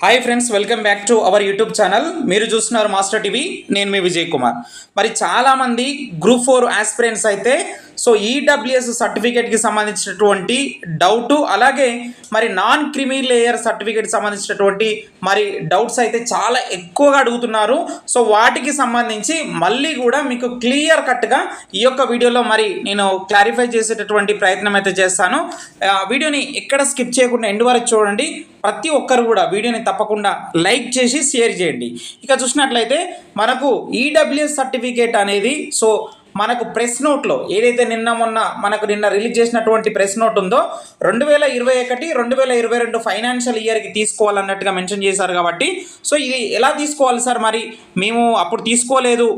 Hi friends welcome back to our YouTube channel మీరు చూస్తున్నారు master TV నేను మీ విజయ్ కుమార్. మరి చాలామంది గ్రూప్ ఫోర్ ఆస్పిరెంట్స్ అయితే సో ఈడబ్ల్యూఎస్ సర్టిఫికేట్కి సంబంధించినటువంటి డౌటు అలాగే మరి నాన్ క్రిమి లేయర్ సర్టిఫికేట్ సంబంధించినటువంటి మరి డౌట్స్ అయితే చాలా ఎక్కువగా అడుగుతున్నారు. సో వాటికి సంబంధించి మళ్ళీ కూడా మీకు క్లియర్ కట్గా ఈ యొక్క వీడియోలో మరి నేను క్లారిఫై చేసేటటువంటి ప్రయత్నం అయితే చేస్తాను. ఆ, వీడియోని ఎక్కడ స్కిప్ చేయకుండా ఎండ్ వరకు చూడండి. ప్రతి ఒక్కరు కూడా వీడియోని తప్పకుండా లైక్ చేసి షేర్ చేయండి. ఇక చూసినట్లయితే మనకు ఈడబ్ల్యూఎస్ సర్టిఫికేట్ అనేది సో మనకు ప్రెస్ నోట్లో ఏదైతే నిన్న మొన్న మనకు నిన్న రిలీజ్ చేసినటువంటి ప్రెస్ నోట్ ఉందో రెండు వేల ఇరవై ఒకటి రెండు వేల ఇరవై రెండు ఫైనాన్షియల్ ఇయర్కి తీసుకోవాలన్నట్టుగా మెన్షన్ చేశారు కాబట్టి సో ఇది ఎలా తీసుకోవాలి సార్ మరి? మేము అప్పుడు తీసుకోలేదు.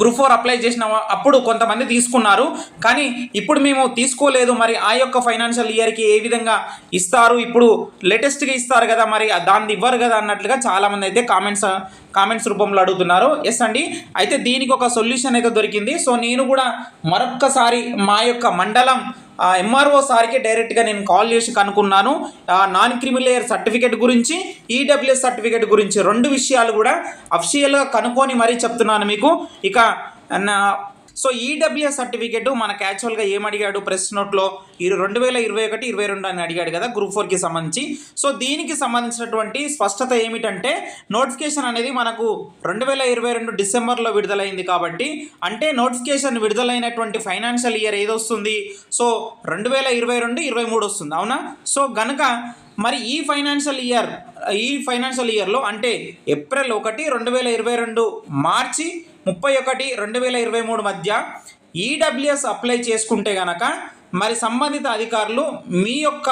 గ్రూప్ ఫోర్ అప్లై చేసిన అప్పుడు కొంతమంది తీసుకున్నారు. కానీ ఇప్పుడు మేము తీసుకోలేదు. మరి ఆ యొక్క ఫైనాన్షియల్ ఇయర్కి ఏ విధంగా ఇస్తారు? ఇప్పుడు లేటెస్ట్గా ఇస్తారు కదా మరి దాన్ని ఇవ్వరు కదా అన్నట్లుగా చాలామంది అయితే కామెంట్స్ కామెంట్స్ రూపంలో అడుగుతున్నారు. ఎస్ అండి. అయితే దీనికి ఒక సొల్యూషన్ అయితే దొరికింది. సో నేను కూడా మరొక్కసారి మా యొక్క మండలం ఎంఆర్ఓ సార్కి డైరెక్ట్గా నేను కాల్ చేసి కనుక్కున్నాను. నాన్ క్రిమిలేయర్ సర్టిఫికేట్ గురించి ఈడబ్ల్యూఎస్ సర్టిఫికేట్ గురించి రెండు విషయాలు కూడా అఫిషియల్గా కనుక్కొని మరీ చెప్తున్నాను మీకు. ఇక నా సో ఈడబ్ల్యూఎస్ సర్టిఫికేట్ మనకు యాక్చువల్గా ఏం అడిగాడు? ప్రెస్ నోట్లో ఈ రెండు వేల ఇరవై ఒకటి ఇరవై రెండు అని అడిగాడు కదా గ్రూప్ ఫోర్కి సంబంధించి. సో దీనికి సంబంధించినటువంటి స్పష్టత ఏమిటంటే నోటిఫికేషన్ అనేది మనకు రెండు వేల ఇరవై రెండు డిసెంబర్లో విడుదలైంది కాబట్టి అంటే నోటిఫికేషన్ విడుదలైనటువంటి ఫైనాన్షియల్ ఇయర్ ఏదొస్తుంది? సో రెండు వేల ఇరవై రెండు ఇరవై మూడు వస్తుంది అవునా? సో గనక మరి ఈ ఫైనాన్షియల్ ఇయర్ ఈ ఫైనాన్షియల్ ఇయర్లో అంటే ఏప్రిల్ ఒకటి రెండు వేల ఇరవై రెండు మార్చి ముప్పై ఒకటి రెండు వేల ఇరవై మూడు మధ్య ఈడబ్ల్యూఎస్ అప్లై చేసుకుంటే గనక మరి సంబంధిత అధికారులు మీ యొక్క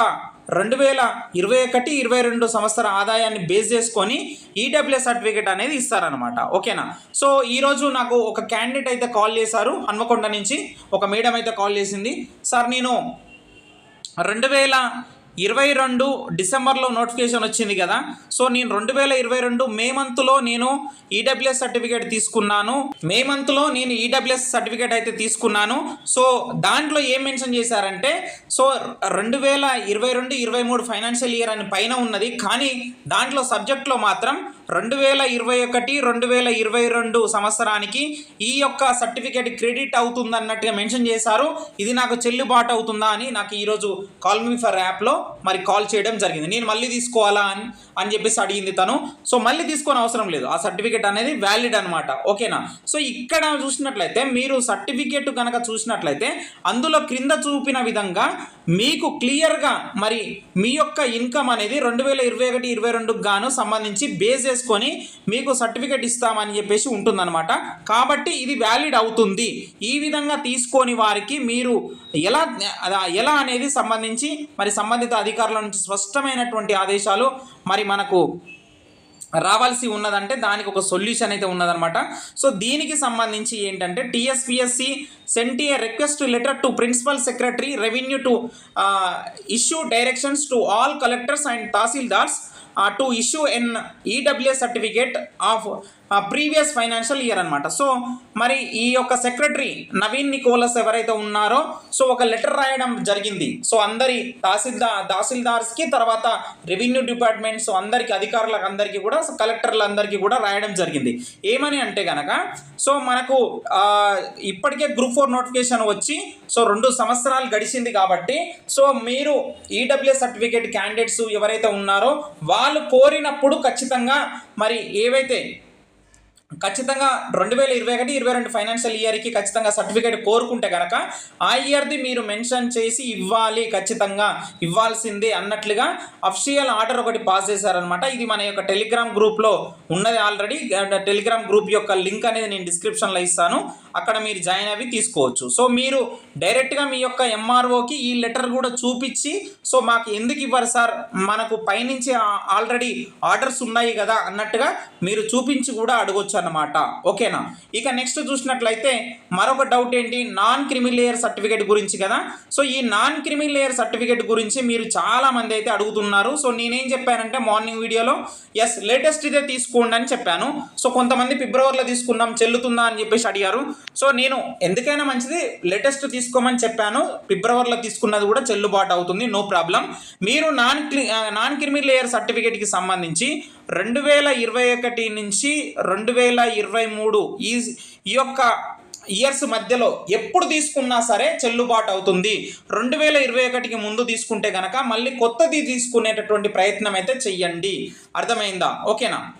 రెండు వేల ఇరవై ఒకటి ఇరవై రెండు సంవత్సర ఆదాయాన్ని బేస్ చేసుకొని ఈడబ్ల్యూఎస్ సర్టిఫికేట్ అనేది ఇస్తారనమాట ఓకేనా? సో ఈరోజు నాకు ఒక క్యాండిడేట్ అయితే కాల్ చేశారు. హన్మకొండ నుంచి ఒక మేడం అయితే కాల్ చేసింది. సార్ నేను రెండు వేల ఇరవై రెండు డిసెంబర్లో నోటిఫికేషన్ వచ్చింది కదా. సో నేను రెండు వేల ఇరవై రెండు మే మంత్లో నేను ఈడబ్ల్యూఎస్ సర్టిఫికేట్ తీసుకున్నాను. మే మంత్లో నేను ఈడబ్ల్యూఎస్ సర్టిఫికేట్ అయితే తీసుకున్నాను. సో దాంట్లో ఏం మెన్షన్ చేశారంటే సో రెండు వేల ఇరవై రెండు ఇరవై మూడు ఫైనాన్షియల్ ఇయర్ అని పైన ఉన్నది. కానీ దాంట్లో సబ్జెక్ట్లో మాత్రం రెండు వేల ఇరవై ఒకటి రెండు వేల ఇరవై రెండు సంవత్సరానికి ఈ యొక్క సర్టిఫికేట్ క్రెడిట్ అవుతుంది అన్నట్టుగా మెన్షన్ చేశారు. ఇది నాకు చెల్లుబాటు అవుతుందా అని నాకు ఈరోజు కాల్ మీ ఫర్ యాప్లో మరి కాల్ చేయడం జరిగింది. నేను మళ్ళీ తీసుకోవాలా అని అని చెప్పేసి అడిగింది తను. సో మళ్ళీ తీసుకొని అవసరం లేదు. ఆ సర్టిఫికేట్ అనేది వ్యాలిడ్ అనమాట ఓకేనా? సో ఇక్కడ చూసినట్లయితే మీరు సర్టిఫికేట్ కనుక చూసినట్లయితే అందులో క్రింద చూపిన విధంగా మీకు క్లియర్గా మరి మీ యొక్క ఇన్కమ్ అనేది రెండు వేల ఇరవై ఒకటి ఇరవై రెండుకు గాను సంబంధించి బేస్ చేసుకొని మీకు సర్టిఫికేట్ ఇస్తామని చెప్పేసి ఉంటుందన్నమాట. కాబట్టి ఇది వ్యాలిడ్ అవుతుంది. ఈ విధంగా తీసుకొని వారికి మీరు ఎలా ఎలా అనేది సంబంధించి మరి సంబంధిత అధికారుల నుంచి స్పష్టమైనటువంటి ఆదేశాలు మరి మనకు రావాల్సి ఉన్నదంటే దానికి ఒక సొల్యూషన్ అయితే ఉన్నదనమాట సో దీనికి సంబంధించి ఏంటంటే TSPSC sent a request letter to principal secretary revenue to issue directions to all collectors and tahsildars to issue an EWS certificate of previous financial year అనమాట సో మరి ఈ యొక్క సెక్రటరీ నవీన్ నికోలస్ ఎవరైతే ఉన్నారో సో ఒక లెటర్ రాయడం జరిగింది. So అందరి తహసీల్దార్ తహసీల్దార్స్కి తర్వాత రెవెన్యూ డిపార్ట్మెంట్స్ అందరికి అధికారులకు అందరికీ కూడా కలెక్టర్లందరికీ కూడా రాయడం జరిగింది. ఏమని అంటే కనుక సో మనకు ఇప్పటికే గ్రూప్ ఫోర్ నోటిఫికేషన్ వచ్చి సో రెండు సంవత్సరాలు గడిచింది కాబట్టి సో మీరు ఈడబ్ల్యూఎస్ సర్టిఫికేట్ క్యాండిడేట్స్ ఎవరైతే ఉన్నారో వాళ్ళు కోరినప్పుడు ఖచ్చితంగా మరి ఏవైతే ఖచ్చితంగా రెండు వేల ఇరవై ఒకటి ఇరవై రెండు ఫైనాన్షియల్ ఇయర్కి ఖచ్చితంగా సర్టిఫికేట్ కోరుకుంటే కనుక ఆ ఇయర్ది మీరు మెన్షన్ చేసి ఇవ్వాలి ఖచ్చితంగా ఇవ్వాల్సిందే అన్నట్లుగా అఫిషియల్ ఆర్డర్ ఒకటి పాస్ చేశారనమాట ఇది మన యొక్క టెలిగ్రామ్ గ్రూప్లో ఉన్నది ఆల్రెడీ. టెలిగ్రామ్ గ్రూప్ యొక్క లింక్ అనేది నేను డిస్క్రిప్షన్లో ఇస్తాను. అక్కడ మీరు జాయిన్ అవి తీసుకోవచ్చు. సో మీరు డైరెక్ట్గా మీ యొక్క ఎంఆర్ఓకి ఈ లెటర్ కూడా చూపించి సో మాకు ఎందుకు ఇవ్వరు సార్? మనకు పైనుంచి ఆల్రెడీ ఆర్డర్స్ ఉన్నాయి కదా అన్నట్టుగా మీరు చూపించి కూడా అడగొచ్చు అన్నమాట. ఓకేనా? ఇక నెక్స్ట్ చూసినట్లయితే మరొక డౌట్ ఏంటి? నాన్ క్రిమి లేయర్ సర్టిఫికేట్ గురించి కదా. సో ఈ నాన్ క్రిమి లేయర్ సర్టిఫికేట్ గురించి మీరు చాలా మంది అయితే అడుగుతున్నారు. సో నేనేం చెప్పానంటే మార్నింగ్ వీడియోలో ఎస్ లేటెస్ట్ ఇదే తీసుకోండి అని చెప్పాను. సో కొంతమంది ఫిబ్రవరిలో తీసుకున్నాం చెల్లుతుందా అని చెప్పేసి అడిగారు. సో నేను ఎందుకైనా మంచిది లేటెస్ట్ తీసుకోమని చెప్పాను. ఫిబ్రవరిలో తీసుకున్నది కూడా చెల్లుబాటు అవుతుంది నో ప్రాబ్లం. మీరు నాన్ క్రి నాన్ క్రిమి లేయర్ సర్టిఫికేట్కి సంబంధించి రెండు వేల ఇరవై ఒకటి నుంచి రెండు వేల ఇరవై మూడు ఈ ఈ యొక్క ఇయర్స్ మధ్యలో ఎప్పుడు తీసుకున్నా సరే చెల్లుబాటు అవుతుంది. రెండు వేల ఇరవై ఒకటికి ముందు తీసుకుంటే కనుక మళ్ళీ కొత్తది తీసుకునేటటువంటి ప్రయత్నం అయితే చెయ్యండి. అర్థమైందా? ఓకేనా?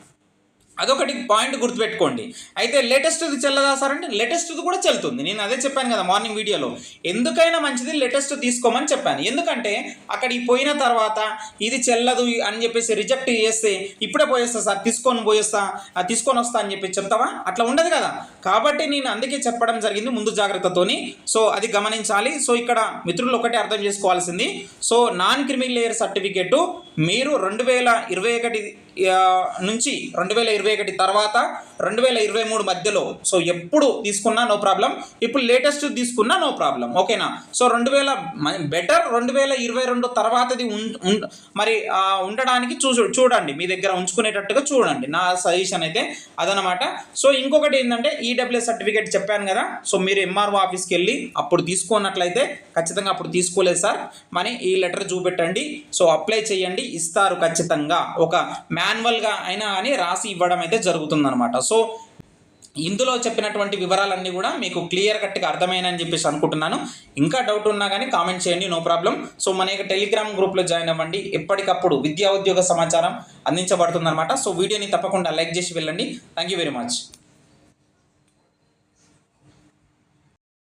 అదొకటి పాయింట్ గుర్తుపెట్టుకోండి. అయితే లేటెస్ట్ది చెల్లదా సార్ అంటే లేటెస్ట్ది కూడా చెల్లుతుంది. నేను అదే చెప్పాను కదా మార్నింగ్ వీడియోలో. ఎందుకైనా మంచిది లేటెస్ట్ తీసుకోమని చెప్పాను. ఎందుకంటే అక్కడికి పోయిన తర్వాత ఇది చెల్లదు అని చెప్పేసి రిజెక్ట్ చేస్తే ఇప్పుడే పోయేస్తా సార్ తీసుకొని పోయేస్తా తీసుకొని వస్తా అని చెప్పి చెప్తావా? అట్లా ఉండదు కదా. కాబట్టి నేను అందుకే చెప్పడం జరిగింది ముందు జాగ్రత్తతోని. సో అది గమనించాలి. సో ఇక్కడ మిత్రులు ఒకటే అర్థం చేసుకోవాల్సింది. So non creamy layer certificate మీరు రెండు వేల ఇరవై ఒకటి నుంచి రెండు వేల ఇరవై ఒకటి తర్వాత రెండు వేల ఇరవై మూడు మధ్యలో. సో ఎప్పుడు తీసుకున్నా నో ప్రాబ్లం ఇప్పుడు లేటెస్ట్ తీసుకున్నా నో ప్రాబ్లం ఓకేనా సో రెండు వేల బెటర్ రెండు వేల ఇరవై రెండు తర్వాతది మరి ఉండడానికి చూ చూడండి. మీ దగ్గర ఉంచుకునేటట్టుగా చూడండి. నా సజెషన్ అయితే అదనమాట. సో ఇంకొకటి ఏంటంటే ఈడబ్ల్యూ సర్టిఫికేట్ చెప్పాను కదా. సో మీరు ఎంఆర్ఓ ఆఫీస్కి వెళ్ళి అప్పుడు తీసుకున్నట్లయితే ఖచ్చితంగా అప్పుడు తీసుకోలేదు సార్. మరి ఈ లెటర్ చూపెట్టండి. సో అప్లై చేయండి. ఇస్తారు ఖచ్చితంగా. ఒక మాన్యువల్గా అయినా కానీ రాసి ఇవ్వడం అయితే జరుగుతుందన్నమాట. సో ఇందులో చెప్పినటువంటి వివరాలన్నీ కూడా మీకు క్లియర్ కట్గా అర్థమైనని చెప్పేసి అనుకుంటున్నాను. ఇంకా డౌట్ ఉన్నా కానీ కామెంట్ చేయండి నో ప్రాబ్లం. సో మన యొక్క టెలిగ్రామ్ గ్రూప్లో జాయిన్ అవ్వండి. ఎప్పటికప్పుడు విద్యా ఉద్యోగ సమాచారం అందించబడుతుందన్నమాట. సో వీడియోని తప్పకుండా లైక్ చేసి వెళ్ళండి. Thank you very much.